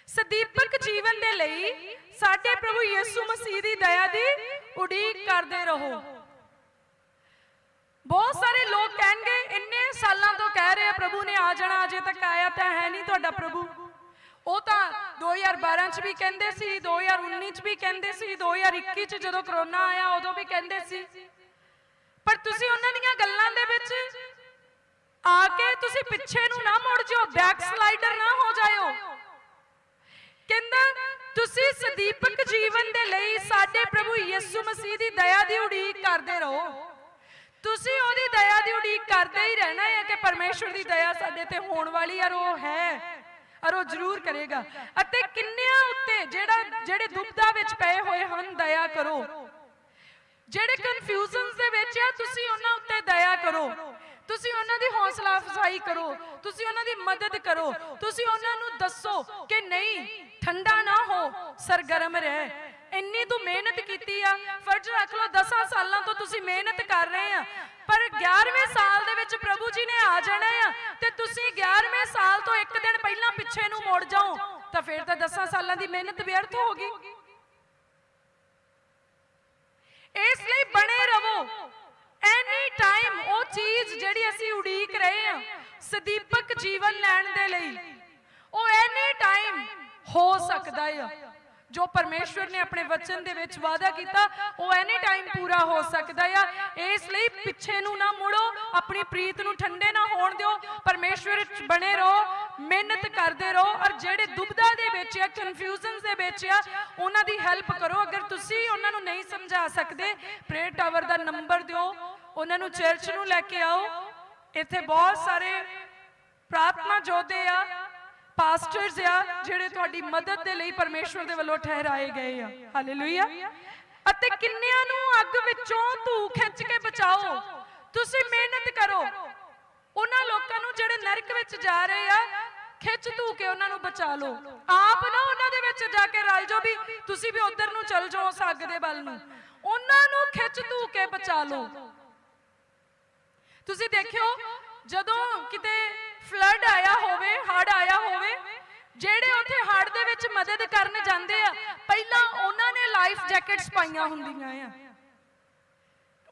ਸਦੀਪਕ ਜੀਵਨ ਦੇ ਲਈ ਸਾਡੇ ਪ੍ਰਭੂ ਯਿਸੂ ਮਸੀਹ ਦੀ ਦਇਆ ਦੀ ਉਡੀਕ ਕਰਦੇ ਰਹੋ। ਬਹੁਤ ਸਾਰੇ ਲੋਕ ਕਹਿਣਗੇ, ਇੰਨੇ ਸਾਲਾਂ ਤੋਂ ਕਹਿ ਰਹੇ ਆ, ਪ੍ਰਭੂ ਨੇ ਆ ਜਾਣਾ, ਅਜੇ ਤੱਕ ਆਇਆ ਤਾਂ ਹੈ ਨਹੀਂ ਤੁਹਾਡਾ ਪ੍ਰਭੂ। ਉਹ ਤਾਂ 2012 ਚ ਵੀ ਕਹਿੰਦੇ ਸੀ 2019 ਚ ਵੀ ਕਹਿੰਦੇ ਸੀ 2021 ਚ ਜਦੋਂ ਕਰੋਨਾ ਆਇਆ ਉਦੋਂ ਵੀ ਕਹਿੰਦੇ ਸੀ। ਪਰ ਤੁਸੀਂ ਉਹਨਾਂ ਦੀਆਂ ਗੱਲਾਂ ਦੇ ਵਿੱਚ ਆ ਕੇ ਤੁਸੀਂ ਪਿੱਛੇ ਨੂੰ ਨਾ ਮੁੜ ਜਾਓ ਬੈਕ ਸਲਾਈਡਰ ਨਾ ਹੋ ਜਾਇਓ। ਕਹਿੰਦਾ, ਤੁਸੀਂ ਸਦੀਪਕ ਜੀਵਨ ਦੇ ਲਈ ਸਾਡੇ ਪ੍ਰਭੂ ਯਿਸੂ ਮਸੀਹ ਦੀ ਦਇਆ ਦੀ ਉਡੀਕ ਕਰਦੇ ਰਹੋ। ਤੁਸੀਂ ਉਹਦੀ ਦਇਆ ਦੀ ਉਡੀਕ ਕਰਦੇ ਹੀ ਰਹਿਣਾ ਹੈ ਕਿ ਪਰਮੇਸ਼ਵਰ ਦੀ ਦਇਆ ਸਾਡੇ ਤੇ ਹੋਣ ਵਾਲੀ ਹੈ ਉਹ ਹੈ, ਔਰ ਉਹ ਜ਼ਰੂਰ ਕਰੇਗਾ। ਅਤੇ ਕਿੰਨਿਆਂ ਉੱਤੇ ਜਿਹੜਾ ਜਿਹੜੇ ਦੁਬਦਾ ਵਿੱਚ ਪਏ ਹੋਏ ਹਨ, ਦਇਆ ਕਰੋ। ਜਿਹੜੇ ਕਨਫਿਊਜ਼ਨਸ ਦੇ ਵਿੱਚ ਆ, ਤੁਸੀਂ ਉਹਨਾਂ ਉੱਤੇ ਦਇਆ ਕਰੋ। ਤੁਸੀਂ ਉਹਨਾਂ ਦੀ ਹੌਸਲਾ ਅਫਜ਼ਾਈ ਕਰੋ। ਤੁਸੀਂ ਉਹਨਾਂ ਦੀ ਮਦਦ ਕਰੋ। ਤੁਸੀਂ ਉਹਨਾਂ ਨੂੰ ਦੱਸੋ ਕਿ ਨਹੀਂ, ਠੰਡਾ ਨਾ ਹੋ, ਸਰਗਰਮ ਰਹਿ। ਇੰਨੀ ਤੂੰ ਮਿਹਨਤ ਕੀਤੀ ਆ। ਫਰਜ਼ ਰੱਖ ਲਓ 10 ਸਾਲਾਂ ਤੋਂ ਤੁਸੀਂ ਮਿਹਨਤ ਕਰ ਰਹੇ ਆ। ਪਰ 11ਵੇਂ ਸਾਲ ਦੇ ਵਿੱਚ ਪ੍ਰਭੂ ਜੀ ਨੇ ਆ ਜਾਣਾ ਆ ਤੇ ਤੁਸੀਂ 11ਵੇਂ ਸਾਲ ਤੋਂ ਇੱਕ ਦਿਨ ਪਹਿਲਾਂ ਪਿੱਛੇ ਨੂੰ ਮੁੜ ਜਾਓ, ਤਾਂ ਫਿਰ ਤਾਂ 10 ਸਾਲਾਂ ਦੀ ਮਿਹਨਤ ਵਿਅਰਥ ਹੋ ਗਈ। ਇਸ ਲਈ ਬਣੇ ਰਹੋ। ਐਨੀ ਟਾਈਮ ਉਹ ਚੀਜ਼ ਜਿਹੜੀ ਅਸੀਂ ਉਡੀਕ ਰਹੇ ਹਾਂ, ਸਦੀਪਕ ਜੀਵਨ ਲੈਣ ਦੇ ਲਈ, ਉਹ ਐਨੀ ਟਾਈਮ ਹੋ ਸਕਦਾ ਆ। ਜੋ ਪਰਮੇਸ਼ਵਰ ਨੇ ਆਪਣੇ ਵਚਨ ਦੇ ਵਿੱਚ ਵਾਅਦਾ ਕੀਤਾ, ਉਹ ਐਨੀ ਟਾਈਮ ਪੂਰਾ ਹੋ ਸਕਦਾ ਆ। ਇਸ ਲਈ ਪਿੱਛੇ ਨੂੰ ਨਾ ਮੁੜੋ, ਆਪਣੀ ਪ੍ਰੀਤ ਨੂੰ ਠੰਡੇ ਨਾ ਹੋਣ ਦਿਓ। ਪਰਮੇਸ਼ਵਰ ਵਿੱਚ ਬਣੇ ਰਹੋ, ਮਿਹਨਤ ਕਰਦੇ ਰਹੋ, ਔਰ ਜਿਹੜੇ ਦੁਬਦਾ ਦੇ ਵਿੱਚ ਆ ਕਨਫਿਊਜ਼ਨਸ ਦੇ ਵਿੱਚ ਆ, ਉਹਨਾਂ ਦੀ ਹੈਲਪ ਕਰੋ। ਅਗਰ ਤੁਸੀਂ ਉਹਨਾਂ ਨੂੰ ਨਹੀਂ ਸਮਝਾ ਸਕਦੇ ਪ੍ਰੇਅਰ ਟਾਵਰ ਦਾ ਨੰਬਰ ਦਿਓ। ਉਹਨਾਂ ਨੂੰ ਚਰਚ ਨੂੰ ਲੈ ਕੇ ਆਓ। ਇੱਥੇ ਬਹੁਤ ਸਾਰੇ ਪ੍ਰਾਰਥਨਾ ਯੋਧੇ ਆ। ਪਾਸਟਰਸ ਆ, ਜਿਹੜੇ ਤੁਹਾਡੀ ਮਦਦ ਦੇ ਲਈ ਪਰਮੇਸ਼ਵਰ ਦੇ ਵੱਲੋਂ ਠਹਿਰਾਏ ਗਏ ਆ। ਹਾਲੇਲੂਇਆ ਅਤੇ ਕਿੰਨਿਆਂ ਨੂੰ ਅੱਗ ਵਿੱਚੋਂ ਧੂ ਖਿੱਚ ਕੇ ਬਚਾਓ। ਤੁਸੀਂ ਮਿਹਨਤ ਕਰੋ। ਉਹਨਾਂ ਲੋਕਾਂ ਨੂੰ ਜਿਹੜੇ ਨਰਕ ਵਿੱਚ ਜਾ ਰਹੇ ਆ, ਖਿੱਚ ਧੂ ਕੇ ਉਹਨਾਂ ਨੂੰ ਬਚਾ ਲਓ। ਆਪ ਨਾ ਉਹਨਾਂ ਦੇ ਵਿੱਚ ਜਾ ਕੇ ਰਲ ਜਾਓ ਵੀ ਤੁਸੀਂ ਵੀ ਉਧਰ ਨੂੰ ਚੱਲ ਜਾਓ ਉਸ ਅੱਗ ਦੇ ਵੱਲ ਨੂੰ। ਉਹਨਾਂ ਨੂੰ ਖਿੱਚ ਧੂ ਕੇ ਬਚਾ ਲਓ। ਤੁਸੀਂ ਦੇਖਿਓ, ਜਦੋਂ ਕਿਤੇ ਫਲੱਡ ਆਇਆ ਹੋਵੇ ਹੜ ਜਿਹੜੇ ਉੱਥੇ ਹੜ ਦੇ ਵਿੱਚ ਮਦਦ ਕਰਨ ਜਾਂਦੇ ਆ, ਪਹਿਲਾਂ ਉਹਨਾਂ ਨੇ ਲਾਈਫ ਜੈਕਟਸ ਪਾਈਆਂ ਹੁੰਦੀਆਂ ਆ।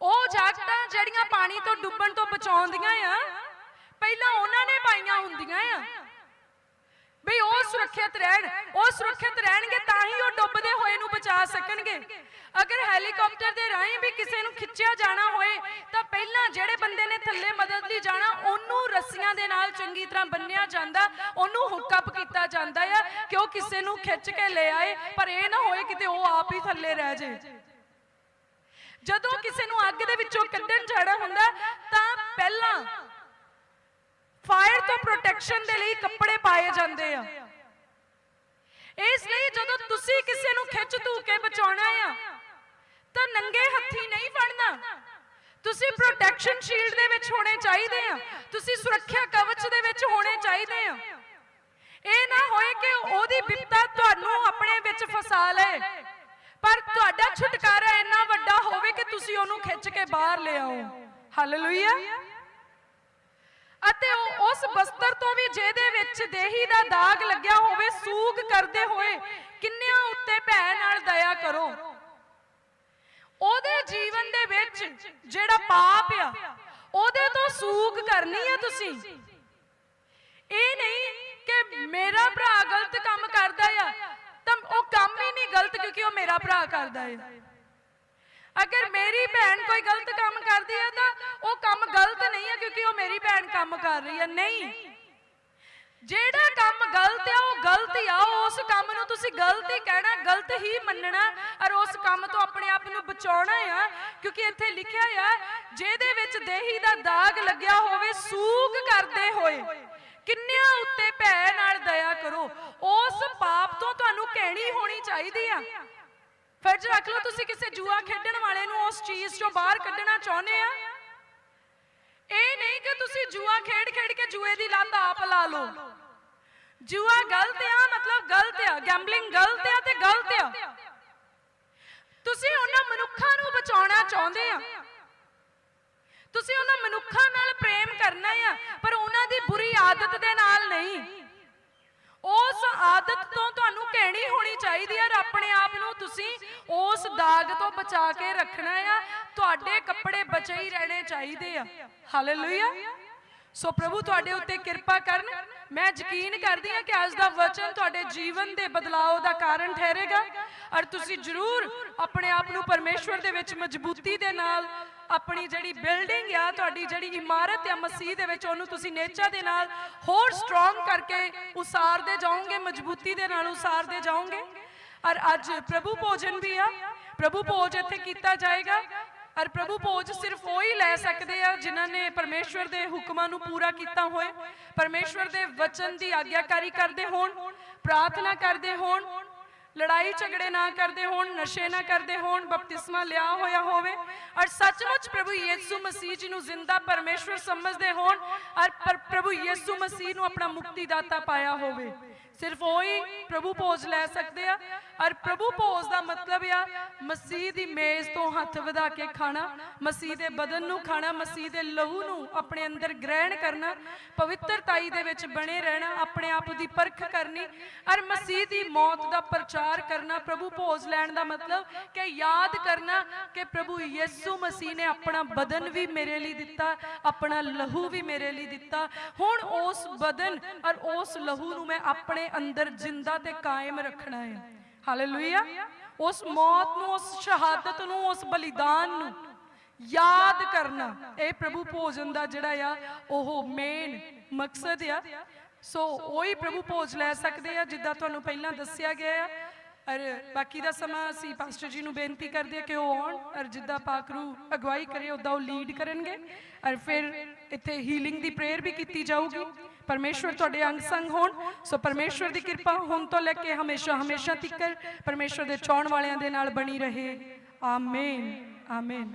ਉਹ ਜੈਕਟਾਂ ਜਿਹੜੀਆਂ ਪਾਣੀ ਤੋਂ ਡੁੱਬਣ ਤੋਂ ਬਚਾਉਂਦੀਆਂ ਆ, ਪਹਿਲਾਂ ਉਹਨਾਂ ਨੇ ਪਾਈਆਂ ਹੁੰਦੀਆਂ ਆ। ਵੀ ਉਹ ਸੁਰੱਖਿਅਤ ਰਹਿਣ, ਉਹ ਸੁਰੱਖਿਅਤ ਰਹਿਣਗੇ ਤਾਂ ਹੀ ਉਹ ਡੁੱਬਦੇ ਹੋਏ ਨੂੰ ਬਚਾ ਸਕਣਗੇ। ਅਗਰ ਹੈਲੀਕਾਪਟਰ ਦੇ ਰਾਹੀਂ ਵੀ ਕਿਸੇ ਨੂੰ ਖਿੱਚਿਆ ਜਾਣਾ ਹੋਏ, ਤਾਂ ਪਹਿਲਾਂ ਜਿਹੜੇ ਬੰਦੇ ਨੇ ਥੱਲੇ ਮਦਦ ਲਈ ਜਾਣਾ, ਉਹਨੂੰ ਰੱਸੀਆਂ ਦੇ ਨਾਲ ਚੰਗੀ ਤਰ੍ਹਾਂ ਬੰਨਿਆ ਜਾਂਦਾ, ਉਹਨੂੰ ਹੁੱਕ ਅਪ ਕੀਤਾ ਜਾਂਦਾ ਆ, ਕਿ ਉਹ ਕਿਸੇ ਨੂੰ ਖਿੱਚ ਕੇ ਲੈ ਆਏ, ਪਰ ਇਹ ਨਾ ਹੋਏ ਕਿਤੇ ਉਹ ਆਪ ਹੀ ਥੱਲੇ ਰਹਿ ਜੇ। ਜਦੋਂ ਕਿਸੇ ਨੂੰ ਅੱਗ ਦੇ ਵਿੱਚੋਂ ਕੱਢਣ ਜਾਣਾ ਹੁੰਦਾ, ਤਾਂ ਪਹਿਲਾਂ ਫਾਇਰ ਤੋਂ ਪ੍ਰੋਟੈਕਸ਼ਨ ਦੇ ਲਈ ਕੱਪੜੇ ਪਾਏ ਜਾਂਦੇ ਆ। ਇਸ ਲਈ ਜਦੋਂ ਤੁਸੀਂ ਕਿਸੇ ਨੂੰ ਖਿੱਚ ਧੂ ਕੇ ਬਚਾਉਣਾ ਆ, ਤਾਂ ਨੰਗੇ ਹੱਥੀ ਨਹੀਂ ਫੜਨਾ ਤੁਸੀਂ ਪ੍ਰੋਟੈਕਸ਼ਨ ਸ਼ੀਲਡ ਦੇ ਵਿੱਚ ਹੋਣੇ ਚਾਹੀਦੇ ਆ। ਤੁਸੀਂ ਸੁਰੱਖਿਆ ਕਵਚ ਦੇ ਵਿੱਚ ਹੋਣੇ ਚਾਹੀਦੇ ਆ। ਇਹ ਨਾ ਹੋਏ ਕਿ ਉਹਦੀ ਬਿਪਤਾ ਤੁਹਾਨੂੰ ਆਪਣੇ ਵਿੱਚ ਫਸਾ ਲਏ। ਪਰ ਤੁਹਾਡਾ ਛੁਟਕਾਰਾ ਇੰਨਾ ਵੱਡਾ ਹੋਵੇ ਕਿ ਤੁਸੀਂ ਉਹਨੂੰ ਖਿੱਚ ਕੇ ਬਾਹਰ ਲਿਆਓ। ਹਾਲੇਲੂਇਆ ਅਤੇ ਉਹ ਉਸ ਬਸਤਰ ਤੋਂ ਵੀ ਜਿਹਦੇ ਵਿੱਚ ਦੇਹੀ ਦਾ ਦਾਗ ਲੱਗਿਆ ਹੋਵੇ, ਸੂਗ ਕਰਦੇ ਹੋਏ ਕਿੰਨਿਆਂ ਉੱਤੇ ਭੈ ਨਾਲ ਦਇਆ ਕਰੋ। ਉਹਦੇ ਜੀਵਨ ਦੇ ਵਿੱਚ ਜਿਹੜਾ ਪਾਪ ਆ, ਉਹਦੇ ਤੋਂ ਸੂਗ ਕਰਨੀ ਆ ਤੁਸੀਂ। ਇਹ ਨਹੀਂ ਕਿ ਮੇਰਾ ਭਰਾ ਗਲਤ ਕੰਮ ਕਰਦਾ ਆ, ਤਾਂ ਉਹ ਕੰਮ ਹੀ ਨਹੀਂ ਗਲਤ ਕਿਉਂਕਿ ਉਹ ਮੇਰਾ ਭਰਾ ਕਰਦਾ ਹੈ ਅਗਰ ਮੇਰੀ ਭੈਣ ਕੋਈ ਗਲਤ ਕੰਮ ਕਰਦੀ ਹੈ ਤਾਂ ਉਹ ਕੰਮ ਗਲਤ ਨਹੀਂ ਹੈ ਕਿਉਂਕਿ ਉਹ ਮੇਰੀ ਭੈਣ ਕੰਮ ਕਰ ਰਹੀ ਹੈ ਨਹੀਂ। ਜਿਹੜਾ ਕੰਮ ਗਲਤ ਆ, ਉਹ ਗਲਤ ਆ। ਉਸ ਕੰਮ ਨੂੰ ਤੁਸੀਂ ਗਲਤ ਹੀ ਕਹਿਣਾ, ਗਲਤ ਹੀ ਮੰਨਣਾ ਔਰ ਉਸ ਕੰਮ ਤੋਂ ਆਪਣੇ ਆਪ ਨੂੰ ਬਚਾਉਣਾ ਆ। ਕਿਉਂਕਿ ਇੱਥੇ ਲਿਖਿਆ ਆ, ਜਿਹਦੇ ਵਿੱਚ ਦੇਹੀ ਦਾ ਦਾਗ ਲੱਗਿਆ ਹੋਵੇ, ਸੂਗ ਕਰਦੇ ਹੋਏ, ਕਿੰਨਿਆਂ ਉੱਤੇ ਭੈ ਨਾਲ ਦਇਆ ਕਰੋ। ਉਸ ਪਾਪ ਤੋਂ ਤੁਹਾਨੂੰ ਕਹਿਣੀ ਹੋਣੀ ਚਾਹੀਦੀ ਆ। ਫਰਜ਼ ਰੱਖ ਲਓ ਤੁਸੀਂ ਕਿਸੇ ਜੂਆ ਖੇਡਣ ਵਾਲੇ ਨੂੰ ਉਸ ਚੀਜ਼ ਚੋਂ ਬਾਹਰ ਕੱਢਣਾ ਚਾਹੁੰਦੇ ਆ। ਇਹ ਨਹੀਂ ਕਿ ਤੁਸੀਂ ਜੂਆ ਖੇਡ ਖੇਡ ਕੇ ਜੂਏ ਦੀ ਲੱਤ ਆਪ ਲਾ ਲਓ। ਜੂਆ ਗਲਤ ਆ, ਮਤਲਬ ਗਲਤ ਆ। ਗੈਂਬਲਿੰਗ ਗਲਤ ਆ ਤੇ ਗਲਤ ਆ। ਤੁਸੀਂ ਉਹਨਾਂ ਮਨੁੱਖਾਂ ਨੂੰ ਬਚਾਉਣਾ ਚਾਹੁੰਦੇ ਆ। ਤੁਸੀਂ ਉਹਨਾਂ ਮਨੁੱਖਾਂ ਨਾਲ ਪ੍ਰੇਮ ਕਰਨਾ ਆ, ਪਰ ਉਹਨਾਂ ਦੀ ਬੁਰੀ ਆਦਤ ਦੇ ਨਾਲ ਨਹੀਂ। ਉਸ ਆਦਤ ਤੋਂ ਤੁਹਾਨੂੰ ਕਹਿਣੀ ਹੋਣੀ ਚਾਹੀਦੀ ਹੈ ਆਪਣੇ ਆਪ ਨੂੰ ਤੁਸੀਂ ਉਸ ਦਾਗ ਤੋਂ ਬਚਾ ਕੇ ਰੱਖਣਾ ਆ। ਤੁਹਾਡੇ ਕੱਪੜੇ ਬਚੇ ਹੀ ਰਹਿਣੇ ਚਾਹੀਦੇ ਆ। ਹਾਲੇਲੂਇਆ ਸੋ ਪ੍ਰਭੂ, ਤੁਹਾਡੇ ਉੱਤੇ ਕਿਰਪਾ ਕਰਨ। ਮੈਂ ਯਕੀਨ ਕਰਦੀ ਹਾਂ ਕਿ ਅੱਜ ਦਾ ਵਚਨ ਤੁਹਾਡੇ ਜੀਵਨ ਦੇ ਬਦਲਾਅ ਦਾ ਕਾਰਨ ਠਹਿਰੇਗਾ। ਔਰ ਤੁਸੀਂ ਜ਼ਰੂਰ ਆਪਣੇ ਆਪ ਨੂੰ ਪਰਮੇਸ਼ਵਰ ਦੇ ਵਿੱਚ ਮਜ਼ਬੂਤੀ ਦੇ ਨਾਲ ਆਪਣੀ ਜਿਹੜੀ ਬਿਲਡਿੰਗ ਆ, ਤੁਹਾਡੀ ਜਿਹੜੀ ਇਮਾਰਤ ਆ ਮਸੀਹ ਦੇ ਵਿੱਚ, ਉਹਨੂੰ ਤੁਸੀਂ ਨੇਚਾ ਦੇ ਨਾਲ ਹੋਰ ਸਟਰੋਂਗ ਕਰਕੇ ਉਸਾਰਦੇ ਜਾਓਗੇ, ਮਜ਼ਬੂਤੀ ਦੇ ਨਾਲ ਉਸਾਰਦੇ ਜਾਓਗੇ। ਔਰ ਅੱਜ ਪ੍ਰਭੂ ਭੋਜਨ ਵੀ ਆ। ਪ੍ਰਭੂ ਭੋਜ ਇੱਥੇ ਕੀਤਾ ਜਾਏਗਾ। ਔਰ ਪ੍ਰਭੂ ਭੋਜ ਸਿਰਫ ਉਹ ਹੀ ਲੈ ਸਕਦੇ ਆ ਜਿਨ੍ਹਾਂ ਨੇ ਪਰਮੇਸ਼ਵਰ ਦੇ ਹੁਕਮਾਂ ਨੂੰ ਪੂਰਾ ਕੀਤਾ ਹੋਏ। ਪਰਮੇਸ਼ਵਰ ਦੇ ਵਚਨ ਦੀ ਆਗਿਆਕਾਰੀ ਕਰਦੇ ਹੋਣ, ਪ੍ਰਾਰਥਨਾ ਕਰਦੇ ਹੋਣ, ਲੜਾਈ ਝਗੜੇ ਨਾ ਕਰਦੇ ਹੋਣ, ਨਸ਼ੇ ਨਾ ਕਰਦੇ ਹੋਣ, ਬਪਤਿਸਮਾ ਲਿਆ ਹੋਇਆ ਹੋਵੇ। ਔਰ ਸੱਚਮੁੱਚ ਪ੍ਰਭੂ ਯੀਸ਼ੂ ਮਸੀਹ ਜੀ ਨੂੰ ਜ਼ਿੰਦਾ ਪਰਮੇਸ਼ਵਰ ਸਮਝਦੇ ਹੋਣ, ਔਰ ਪਰ ਪ੍ਰਭੂ ਯੀਸ਼ੂ ਮਸੀਹ ਨੂੰ ਆਪਣਾ ਮੁਕਤੀਦਾਤਾ ਪਾਇਆ ਹੋਵੇ। ਸਿਰਫ ਉਹੀ ਪ੍ਰਭੂ ਭੋਜ ਲੈ ਸਕਦੇ ਆ। ਔਰ ਪ੍ਰਭੂ ਭੋਜ ਦਾ ਮਤਲਬ ਆ, ਮਸੀਹ ਦੀ ਮੇਜ਼ ਤੋਂ ਹੱਥ ਵਧਾ ਕੇ ਖਾਣਾ, ਮਸੀਹ ਦੇ ਬਦਨ ਨੂੰ ਖਾਣਾ, ਮਸੀਹ ਦੇ ਲਹੂ ਨੂੰ ਆਪਣੇ ਅੰਦਰ ਗ੍ਰਹਿਣ ਕਰਨਾ, ਪਵਿੱਤਰਤਾਈ ਦੇ ਵਿੱਚ ਬਣੇ ਰਹਿਣਾ, ਆਪਣੇ ਆਪ ਦੀ ਪਰਖ ਕਰਨੀ, ਔਰ ਮਸੀਹ ਦੀ ਮੌਤ ਦਾ ਪ੍ਰਚਾਰ ਕਰਨਾ, ਪ੍ਰਭੂ ਭੋਜ ਲੈਣ ਦਾ ਮਤਲਬ ਕਿ ਯਾਦ ਕਰਨਾ ਕਿ ਪ੍ਰਭੂ ਯਿਸੂ ਮਸੀਹ ਨੇ ਆਪਣਾ ਬਦਨ ਵੀ ਮੇਰੇ ਲਈ ਦਿੱਤਾ, ਆਪਣਾ ਲਹੂ ਵੀ ਮੇਰੇ ਲਈ ਦਿੱਤਾ। ਹੁਣ ਉਸ ਬਦਨ ਔਰ ਉਸ ਲਹੂ ਨੂੰ ਮੈਂ ਆਪ ਆਪਣੇ ਅੰਦਰ ਜਿੰਦਾ ਤੇ ਕਾਇਮ ਰੱਖਣਾ ਹੈ। ਹਾਲੇਲੂਇਆ ਉਸ ਮੌਤ ਨੂੰ, ਉਸ ਸ਼ਹਾਦਤ ਨੂੰ, ਉਸ ਬਲੀਦਾਨ ਨੂੰ ਯਾਦ ਕਰਨਾ। ਇਹ ਪ੍ਰਭੂ ਭੋਜਨ ਦਾ ਜਿਹੜਾ ਆ, ਉਹ ਮੇਨ ਮਕਸਦ ਆ। ਸੋ ਉਹੀ ਪ੍ਰਭੂ ਭੋਜ ਲੈ ਸਕਦੇ ਆ, ਜਿੱਦਾਂ ਤੁਹਾਨੂੰ ਪਹਿਲਾਂ ਦੱਸਿਆ ਗਿਆ ਆ। ਔਰ ਬਾਕੀ ਦਾ ਸਮਾਂ ਅਸੀਂ ਪਾਸਟਰ ਜੀ ਨੂੰ ਬੇਨਤੀ ਕਰਦੇ ਆ ਕਿ ਉਹ ਆਉਣ, ਔਰ ਜਿੱਦਾਂ ਪਾਕਰੂ ਅਗਵਾਈ ਕਰੇ ਉਦਾਂ ਉਹ ਲੀਡ ਕਰਨਗੇ। ਔਰ ਫਿਰ ਇੱਥੇ ਹੀਲਿੰਗ ਦੀ ਪ੍ਰੇਅਰ ਵੀ ਕੀਤੀ ਜਾਊਗੀ। ਪਰਮੇਸ਼ਵਰ ਤੁਹਾਡੇ ਅੰਗ ਸੰਗ ਹੋਣ। ਸੋ ਪਰਮੇਸ਼ਵਰ ਦੀ ਕਿਰਪਾ ਹੁਣ ਤੋਂ ਲੈ ਕੇ ਹਮੇਸ਼ਾ ਹਮੇਸ਼ਾ ਤੱਕ ਪਰਮੇਸ਼ਵਰ ਦੇ ਚਾਹਣ ਵਾਲਿਆਂ ਦੇ ਨਾਲ ਬਣੀ ਰਹੇ। Amen amen